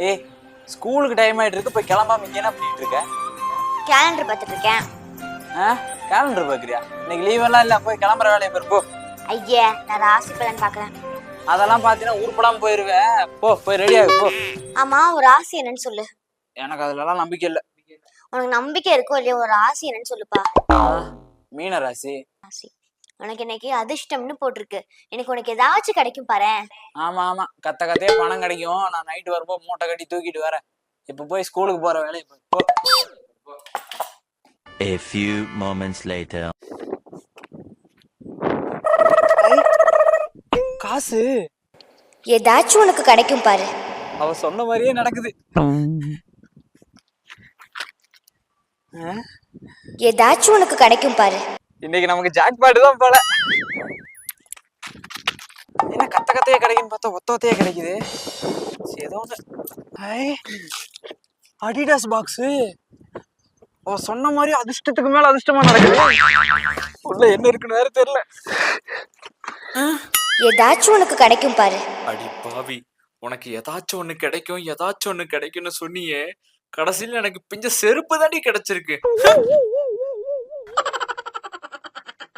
ஏய் ஸ்கூலுக்கு டைம் ஆயிட்டு இருக்கு போய் கிளம்பாம இங்க என்ன பண்ணிட்டு இருக்க? கேலண்டர் பார்த்துட்டு இருக்கேன். ஆ? கேலண்டர் பாக்குறியா இன்னைக்கு லீவ் எல்லாம் இல்ல போய் கிளம்புற வேலையை பாரு, போ. ஐயே நான் ராசி பலன் பார்க்கறேன். அதெல்லாம் பாத்தீங்கன்னா உருப்படாம போயிருவேன் போ போய் ரெடி ஆகு போ. ஆமா ஒரு ராசி என்னன்னு சொல்லு. எனக்கு அதுல எல்லாம் நம்பிக்கை இல்ல. உனக்கு நம்பிக்கை இருக்கோ இல்லையோ ஒரு ராசி என்னன்னு சொல்லுப்பா. மீன ராசி ராசி உனக்கு இன்னைக்கு அதிர்ஷ்டம்னு போட்டிருக்கு. எனக்கு உனக்கு ஏதாச்சும் கிடைக்கும் பாரு. ஆமா ஆமா. கத்த கத்தையே பணம் கிடைக்கும். நான் நைட்டு வரும்போது மூட்டை கட்டி தூக்கிட்டு வரேன். இப்ப போய் ஸ்கூலுக்கு போற வேலையை பாரு, போ. A few moments later. காசு. ஏதாச்சும் உனக்கு கிடைக்கும் பாரு. அவ சொன்ன மாதிரியே நடக்குது. ஆ, ஏதாச்சும் உனக்கு கிடைக்கும் பாரு. இன்னைக்கு நமக்கு ஜாக் பாட்டு தான் போல. என்ன கத்த கத்தையே கிடைக்குன்னு பார்த்தா ஒத்த ஒத்தையே கிடைக்குது ஏதோ ஐ அடிடாஸ் பாக்ஸ் அவ சொன்ன மாதிரி அதிர்ஷ்டத்துக்கு மேல அதிர்ஷ்டமா நடக்குது. உள்ள என்ன இருக்குன்னு வேற தெரியல. ஏதாச்சும் உனக்கு கிடைக்கும் பாரு. அடி பாவி உனக்கு ஏதாச்சும் ஒண்ணு கிடைக்கும் ஏதாச்சும் ஒண்ணு கிடைக்கும்னு சொன்னியே கடைசியில எனக்கு பிஞ்ச செருப்பு தாண்டி கிடைச்சிருக்கு.